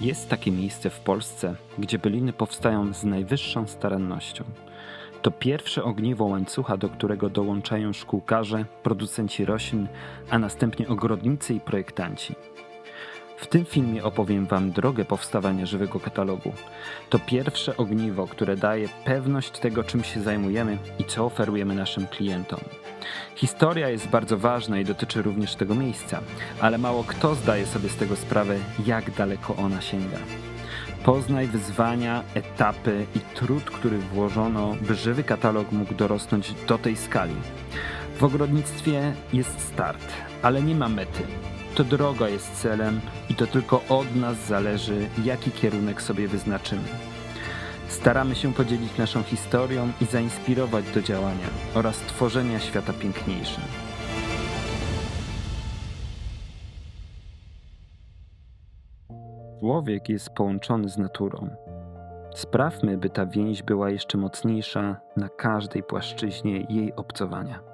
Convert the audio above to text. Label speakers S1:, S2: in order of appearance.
S1: Jest takie miejsce w Polsce, gdzie byliny powstają z najwyższą starannością. To pierwsze ogniwo łańcucha, do którego dołączają szkółkarze, producenci roślin, a następnie ogrodnicy i projektanci. W tym filmie opowiem Wam drogę powstawania żywego katalogu. To pierwsze ogniwo, które daje pewność tego, czym się zajmujemy i co oferujemy naszym klientom. Historia jest bardzo ważna i dotyczy również tego miejsca, ale mało kto zdaje sobie z tego sprawę, jak daleko ona sięga. Poznaj wyzwania, etapy i trud, który włożono, by żywy katalog mógł dorosnąć do tej skali. W ogrodnictwie jest start, ale nie ma mety. To droga jest celem i to tylko od nas zależy, jaki kierunek sobie wyznaczymy. Staramy się podzielić naszą historią i zainspirować do działania oraz tworzenia świata piękniejszym. Człowiek jest połączony z naturą. Sprawmy, by ta więź była jeszcze mocniejsza na każdej płaszczyźnie jej obcowania.